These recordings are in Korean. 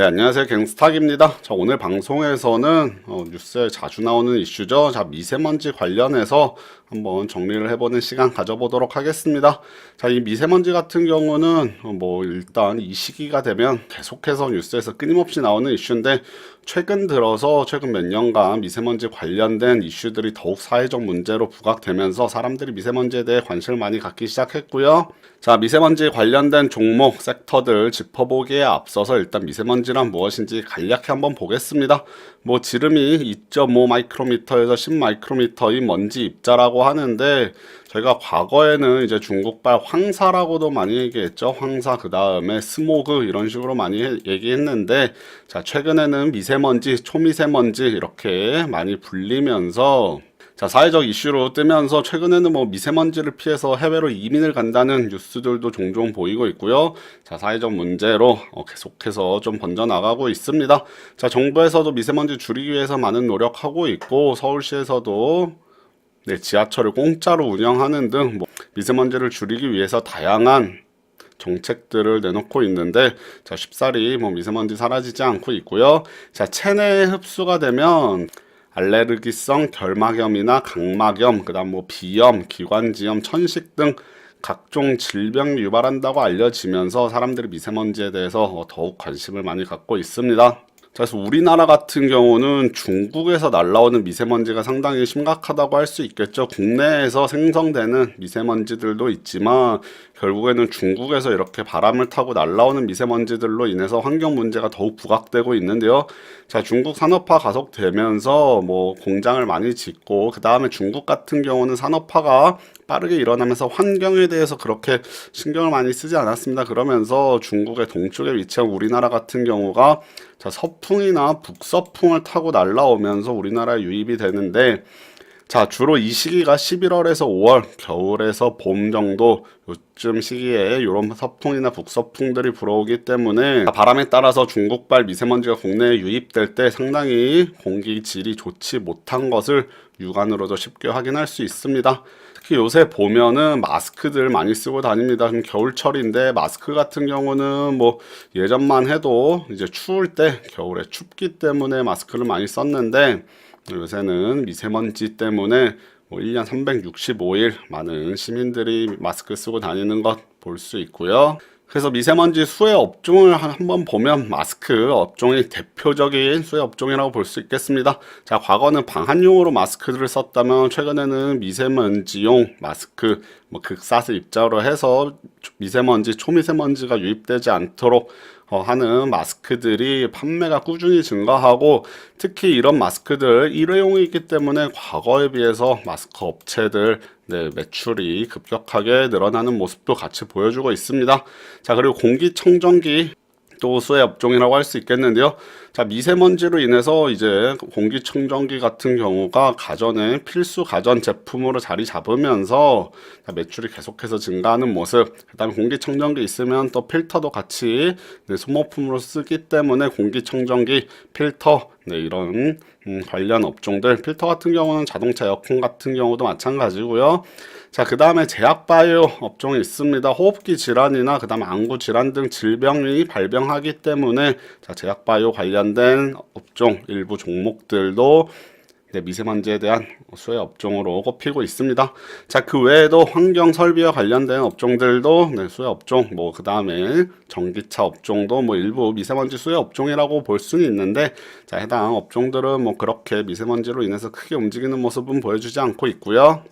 네, 안녕하세요. 갱스탁입니다. 자, 오늘 방송에서는 어, 뉴스에 자주 나오는 이슈죠. 자, 미세먼지 관련해서 한번 정리를 해보는 시간 가져보도록 하겠습니다. 자, 이 미세먼지 같은 경우는 어, 뭐 일단 이 시기가 되면 계속해서 뉴스에서 끊임없이 나오는 이슈인데 최근 들어서 최근 몇 년간 미세먼지 관련된 이슈들이 더욱 사회적 문제로 부각되면서 사람들이 미세먼지에 대해 관심을 많이 갖기 시작했고요. 자, 미세먼지 관련된 종목, 섹터들 짚어보기에 앞서서 일단 미세먼지란 무엇인지 간략히 한번 보겠습니다. 뭐 지름이 2.5 마이크로미터에서 10 마이크로미터인 먼지 입자라고 하는데 저희가 과거에는 이제 중국발 황사라고도 많이 얘기했죠. 황사 그 다음에 스모그 이런 식으로 많이 해- 얘기했는데 자 최근에는 미세먼지, 초미세먼지 이렇게 많이 불리면서 자, 사회적 이슈로 뜨면서 최근에는 뭐 미세먼지를 피해서 해외로 이민을 간다는 뉴스들도 종종 보이고 있고요. 자, 사회적 문제로 어, 계속해서 좀 번져나가고 있습니다. 자, 정부에서도 미세먼지 줄이기 위해서 많은 노력하고 있고 서울시에서도 네, 지하철을 공짜로 운영하는 등 뭐, 미세먼지를 줄이기 위해서 다양한 정책들을 내놓고 있는데 자 쉽사리 뭐 미세먼지 사라지지 않고 있고요. 자 체내에 흡수가 되면 알레르기성 결막염이나 각막염, 그다음 뭐 비염, 기관지염, 천식 등 각종 질병 유발한다고 알려지면서 사람들이 미세먼지에 대해서 어, 더욱 관심을 많이 갖고 있습니다. 자, 그래서 우리나라 같은 경우는 중국에서 날라오는 미세먼지가 상당히 심각하다고 할 수 있겠죠. 국내에서 생성되는 미세먼지들도 있지만 결국에는 중국에서 이렇게 바람을 타고 날라오는 미세먼지들로 인해서 환경 문제가 더욱 부각되고 있는데요. 자, 중국 산업화 가속되면서 뭐 공장을 많이 짓고 그 다음에 중국 같은 경우는 산업화가 빠르게 일어나면서 환경에 대해서 그렇게 신경을 많이 쓰지 않았습니다. 그러면서 중국의 동쪽에 위치한 우리나라 같은 경우가 자, 서풍이나 북서풍을 타고 날라오면서 우리나라에 유입이 되는데 자, 주로 이 시기가 11월에서 5월, 겨울에서 봄 정도 요쯤 시기에 이런 서풍이나 북서풍들이 불어오기 때문에 바람에 따라서 중국발 미세먼지가 국내에 유입될 때 상당히 공기 질이 좋지 못한 것을 육안으로도 쉽게 확인할 수 있습니다. 특히 요새 보면은 마스크들 많이 쓰고 다닙니다. 지금 겨울철인데 마스크 같은 경우는 뭐 예전만 해도 이제 추울 때 겨울에 춥기 때문에 마스크를 많이 썼는데 요새는 미세먼지 때문에 뭐 1년 365일 많은 시민들이 마스크 쓰고 다니는 것 볼 수 있고요. 그래서 미세먼지 수혜 업종을 한- 한번 보면 마스크 업종이 대표적인 수혜 업종이라고 볼 수 있겠습니다. 자, 과거는 방한용으로 마스크를 썼다면 최근에는 미세먼지용 마스크, 뭐 극사스 입자로 해서 미세먼지, 초미세먼지가 유입되지 않도록 어, 하는 마스크들이 판매가 꾸준히 증가하고 특히 이런 마스크들 일회용이기 때문에 과거에 비해서 마스크 업체들 네, 매출이 급격하게 늘어나는 모습도 같이 보여주고 있습니다. 자, 그리고 공기청정기 또 수혜 업종이라고 할 수 있겠는데요. 자, 미세먼지로 인해서 이제 공기청정기 같은 경우가 가전의 필수 가전 제품으로 자리 잡으면서 자, 매출이 계속해서 증가하는 모습. 그다음에 공기청정기 있으면 또 필터도 같이 네, 소모품으로 쓰기 때문에 공기청정기, 필터 네, 이런 음, 관련 업종들 필터 같은 경우는 자동차 에어컨 같은 경우도 마찬가지고요. 자, 그 다음에 제약바이오 업종이 있습니다. 호흡기 질환이나 그 다음에 안구 질환 등 질병이 발병하기 때문에 자, 제약바이오 관련 된 업종 일부 종목들도 네, 미세먼지에 대한 수혜 업종으로 꼽히고 있습니다. 자, 그 외에도 환경 설비와 관련된 업종들도 네, 수혜 업종, 뭐, 그 다음에 전기차 업종도 뭐 일부 미세먼지 수혜 업종이라고 볼 수는 있는데, 자, 해당 업종들은 뭐 그렇게 미세먼지로 인해서 크게 움직이는 모습은 보여주지 않고 있고요.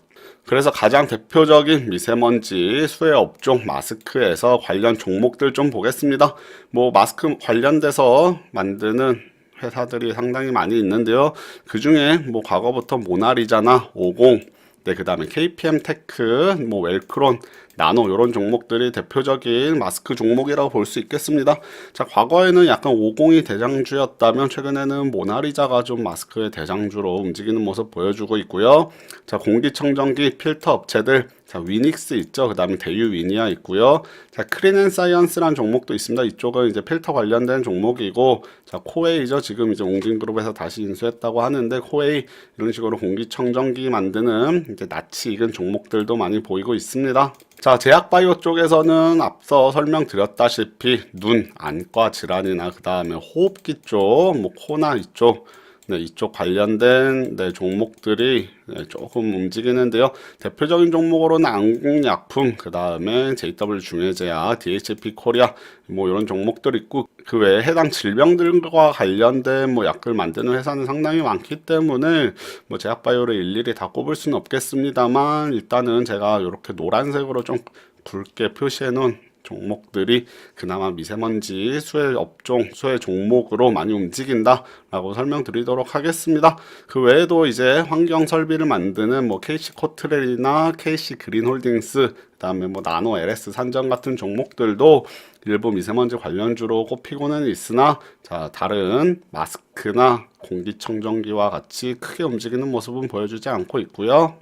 그래서 가장 대표적인 미세먼지 수혜 업종 마스크에서 관련 종목들 좀 보겠습니다. 뭐 마스크 관련돼서 만드는 회사들이 상당히 많이 있는데요. 그 중에 뭐 과거부터 모나리자나 50, 네, 그 다음에 KPM 테크, 뭐 웰크론, 나노 이런 종목들이 대표적인 마스크 종목이라고 볼 수 있겠습니다. 자, 과거에는 약간 50이 대장주였다면 최근에는 모나리자가 좀 마스크의 대장주로 움직이는 모습 보여주고 있고요. 자, 공기청정기 필터 업체들 자, 위닉스 있죠. 그 다음에 대유 위니아 있고요. 자, 크린앤 사이언스란 종목도 있습니다. 이쪽은 이제 필터 관련된 종목이고, 자, 코웨이죠. 지금 이제 옹진그룹에서 다시 인수했다고 하는데, 코웨이 이런 식으로 공기청정기 만드는 이제 낯이 익은 종목들도 많이 보이고 있습니다. 자, 제약바이오 쪽에서는 앞서 설명드렸다시피 눈, 안과 질환이나 그 다음에 호흡기 쪽, 뭐 코나 이쪽, 네, 이쪽 관련된 네, 종목들이 네, 조금 움직이는데요. 대표적인 종목으로는 안국약품, 그 다음에 JW 중해제약, DHP 코리아 뭐 이런 종목들 있고 그 외에 해당 질병들과 관련된 뭐 약을 만드는 회사는 상당히 많기 때문에 뭐 제약바이오를 일일이 다 꼽을 수는 없겠습니다만 일단은 제가 이렇게 노란색으로 좀 굵게 표시해 놓은 종목들이 그나마 미세먼지 수혜 업종, 수혜 종목으로 많이 움직인다라고 설명드리도록 하겠습니다. 그 외에도 이제 환경 설비를 만드는 뭐 KC 코트렐이나 KC 그린홀딩스, 그다음에 뭐 나노 LS 산전 같은 종목들도 일부 미세먼지 관련주로 꼽히고는 있으나 자 다른 마스크나 공기청정기와 같이 크게 움직이는 모습은 보여주지 않고 있고요.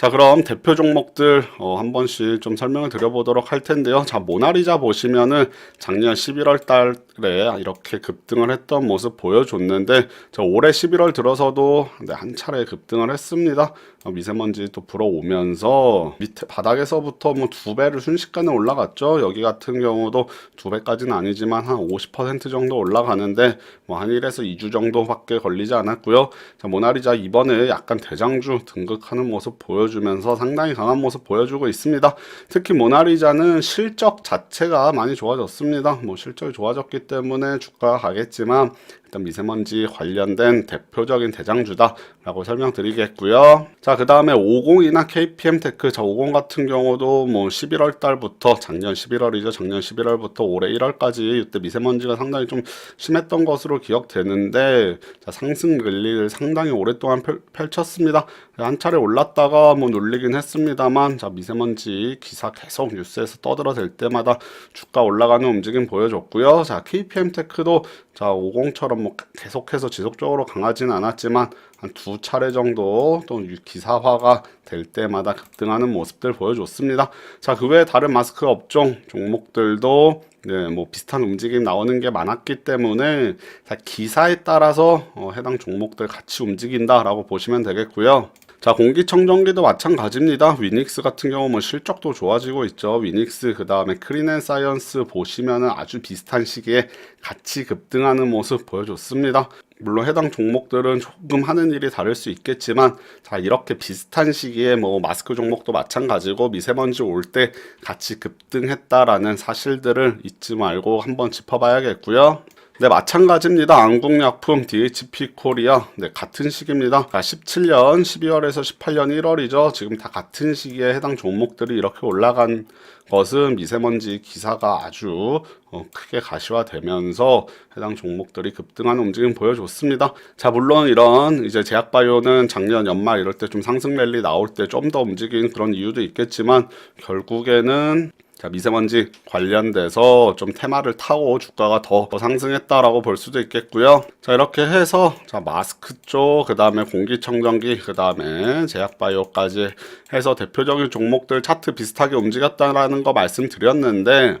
자 그럼 대표 종목들 어, 한 번씩 좀 설명을 드려보도록 할 텐데요. 자 모나리자 보시면은 작년 11월 달에 이렇게 급등을 했던 모습 보여줬는데 저 올해 11월 들어서도 네, 한 차례 급등을 했습니다. 어, 미세먼지 또 불어오면서 밑에 바닥에서부터 뭐 두 배를 순식간에 올라갔죠. 여기 같은 경우도 두 배까지는 아니지만 한 50% 정도 올라가는데 뭐 한 1에서 2주 정도밖에 걸리지 않았고요. 자 모나리자 이번에 약간 대장주 등극하는 모습 보여 주면서 상당히 강한 모습 보여주고 있습니다. 특히 모나리자는 실적 자체가 많이 좋아졌습니다. 뭐 실적이 좋아졌기 때문에 주가가 가겠지만 일단 미세먼지 관련된 대표적인 대장주다라고 설명드리겠고요. 자, 그 다음에 50이나 KPM 테크, 자, 50 같은 경우도 뭐 11월 달부터 작년 11월이죠. 작년 11월부터 올해 1월까지 이때 미세먼지가 상당히 좀 심했던 것으로 기억되는데 자, 상승 랠리를 상당히 오랫동안 펼, 펼쳤습니다. 한 차례 올랐다가 뭐 눌리긴 했습니다만 자, 미세먼지 기사 계속 뉴스에서 떠들어댈 때마다 주가 올라가는 움직임 보여줬고요. 자, KPM 테크도 자, 50처럼 뭐 계속해서 지속적으로 강하지는 않았지만 한 두 차례 정도 또 기사화가 될 때마다 급등하는 모습들 보여줬습니다. 자, 그 외에 다른 마스크 업종 종목들도 네, 뭐 비슷한 움직임 나오는 게 많았기 때문에 자, 기사에 따라서 어, 해당 종목들 같이 움직인다라고 보시면 되겠고요. 자, 공기청정기도 마찬가지입니다. 위닉스 같은 경우 뭐 실적도 좋아지고 있죠. 위닉스 그 다음에 크린앤사이언스 보시면은 아주 비슷한 시기에 같이 급등하는 모습 보여줬습니다. 물론 해당 종목들은 조금 하는 일이 다를 수 있겠지만 자 이렇게 비슷한 시기에 뭐 마스크 종목도 마찬가지고 미세먼지 올 때 같이 급등했다라는 사실들을 잊지 말고 한번 짚어봐야겠고요. 네, 마찬가지입니다. 안국약품 DHP 코리아. 네, 같은 시기입니다. 17년 12월에서 18년 1월이죠. 지금 다 같은 시기에 해당 종목들이 이렇게 올라간 것은 미세먼지 기사가 아주 어, 크게 가시화되면서 해당 종목들이 급등하는 움직임 보여줬습니다. 자, 물론 이런 이제 제약바이오는 작년 연말 이럴 때 좀 상승 랠리 나올 때 좀 더 움직인 그런 이유도 있겠지만 결국에는 자, 미세먼지 관련돼서 좀 테마를 타고 주가가 더, 더 상승했다라고 볼 수도 있겠고요. 자, 이렇게 해서 자, 마스크 쪽, 그 다음에 공기청정기, 그 다음에 제약바이오까지 해서 대표적인 종목들 차트 비슷하게 움직였다라는 거 말씀드렸는데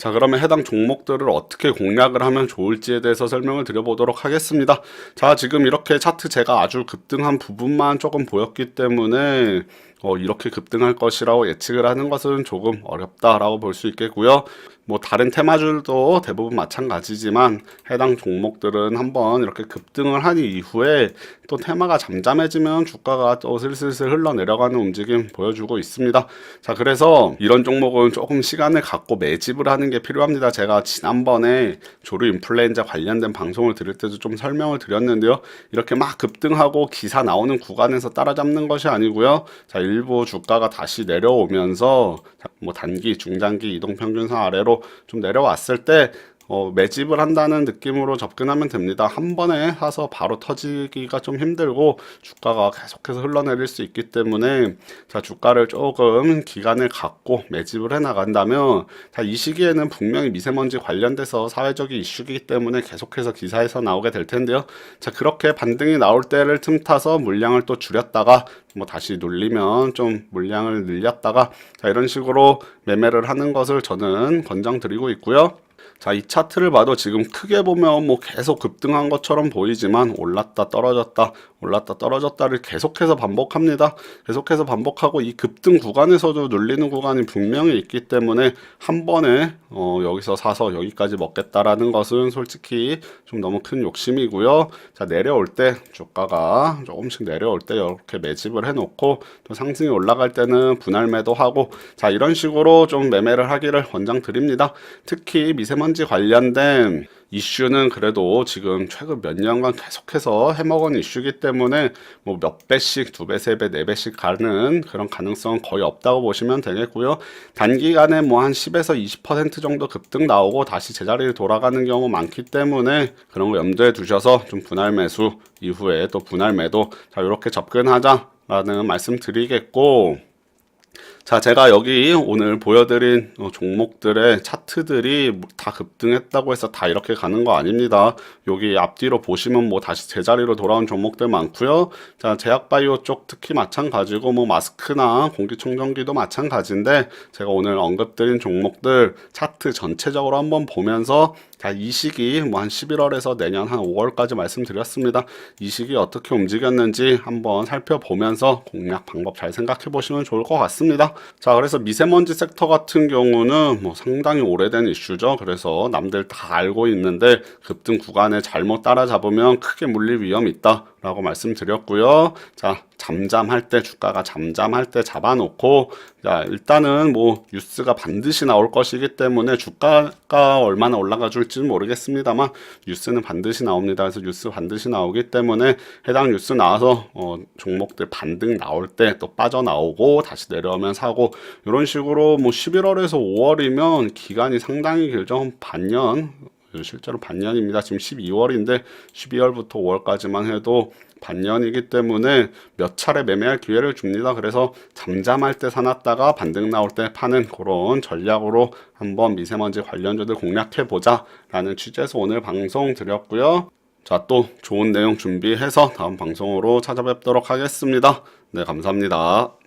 자, 그러면 해당 종목들을 어떻게 공략을 하면 좋을지에 대해서 설명을 드려보도록 하겠습니다. 자, 지금 이렇게 차트 제가 아주 급등한 부분만 조금 보였기 때문에 어, 이렇게 급등할 것이라고 예측을 하는 것은 조금 어렵다라고 볼 수 있겠고요. 뭐 다른 테마줄도 대부분 마찬가지지만 해당 종목들은 한번 이렇게 급등을 한 이후에 또 테마가 잠잠해지면 주가가 또 슬슬슬 흘러내려가는 움직임 보여주고 있습니다. 자, 그래서 이런 종목은 조금 시간을 갖고 매집을 하는 게 필요합니다. 제가 지난번에 조류 인플루엔자 관련된 방송을 들을 때도 좀 설명을 드렸는데요. 이렇게 막 급등하고 기사 나오는 구간에서 따라잡는 것이 아니고요. 자, 일부 주가가 다시 내려오면서 뭐 단기, 중장기 이동 평균선 아래로 좀 내려왔을 때 어, 매집을 한다는 느낌으로 접근하면 됩니다. 한 번에 사서 바로 터지기가 좀 힘들고 주가가 계속해서 흘러내릴 수 있기 때문에 자 주가를 조금 기간을 갖고 매집을 해 나간다면 자이 시기에는 분명히 미세먼지 관련돼서 사회적인 이슈이기 때문에 계속해서 기사에서 나오게 될 텐데요. 자 그렇게 반등이 나올 때를 틈타서 물량을 또 줄였다가 뭐 다시 눌리면 좀 물량을 늘렸다가 자 이런 식으로 매매를 하는 것을 저는 권장드리고 있고요. 자, 이 차트를 봐도 지금 크게 보면 뭐 계속 급등한 것처럼 보이지만 올랐다 떨어졌다 올랐다 떨어졌다를 계속해서 반복합니다. 계속해서 반복하고 이 급등 구간에서도 눌리는 구간이 분명히 있기 때문에 한 번에 어, 여기서 사서 여기까지 먹겠다라는 것은 솔직히 좀 너무 큰 욕심이고요. 자 내려올 때 주가가 조금씩 내려올 때 이렇게 매집을 해놓고 또 상승이 올라갈 때는 분할 매도하고 자 이런 식으로 좀 매매를 하기를 권장 드립니다. 특히 미세먼지 관련된 이슈는 그래도 지금 최근 몇 년간 계속해서 해먹은 이슈기 때문에 뭐 몇 배씩 두 배, 세 배, 네 배씩 가는 그런 가능성은 거의 없다고 보시면 되겠고요. 단기간에 뭐 한 10에서 20% 정도 급등 나오고 다시 제자리를 돌아가는 경우 많기 때문에 그런 거 염두에 두셔서 좀 분할 매수 이후에 또 분할 매도 자 이렇게 접근하자 라는 말씀 드리겠고 자, 제가 여기 오늘 보여드린 어, 종목들의 차트들이 다 급등했다고 해서 다 이렇게 가는 거 아닙니다. 여기 앞뒤로 보시면 뭐 다시 제자리로 돌아온 종목들 많고요. 자, 제약바이오 쪽 특히 마찬가지고 뭐 마스크나 공기청정기도 마찬가지인데 제가 오늘 언급드린 종목들 차트 전체적으로 한번 보면서 자, 이 시기 뭐 한 11월에서 내년 한 5월까지 말씀드렸습니다. 이 시기 어떻게 움직였는지 한번 살펴보면서 공략 방법 잘 생각해 보시면 좋을 것 같습니다. 자, 그래서 미세먼지 섹터 같은 경우는 뭐 상당히 오래된 이슈죠. 그래서 남들 다 알고 있는데 급등 구간에 잘못 따라잡으면 크게 물릴 위험이 있다. 라고 말씀드렸고요. 자, 잠잠할 때 주가가 잠잠할 때 잡아놓고 자, 일단은 뭐 뉴스가 반드시 나올 것이기 때문에 주가가 얼마나 올라가 줄지는 모르겠습니다만 뉴스는 반드시 나옵니다. 그래서 뉴스 반드시 나오기 때문에 해당 뉴스 나와서 어, 종목들 반등 나올 때 또 빠져나오고 다시 내려오면 사고 이런 식으로 뭐 11월에서 5월이면 기간이 상당히 길죠. 한 반년 실제로 반년입니다. 지금 12월인데 12월부터 5월까지만 해도 반년이기 때문에 몇 차례 매매할 기회를 줍니다. 그래서 잠잠할 때 사놨다가 반등 나올 때 파는 그런 전략으로 한번 미세먼지 관련주들 공략해 보자라는 취지에서 오늘 방송 드렸고요. 자, 또 좋은 내용 준비해서 다음 방송으로 찾아뵙도록 하겠습니다. 네, 감사합니다.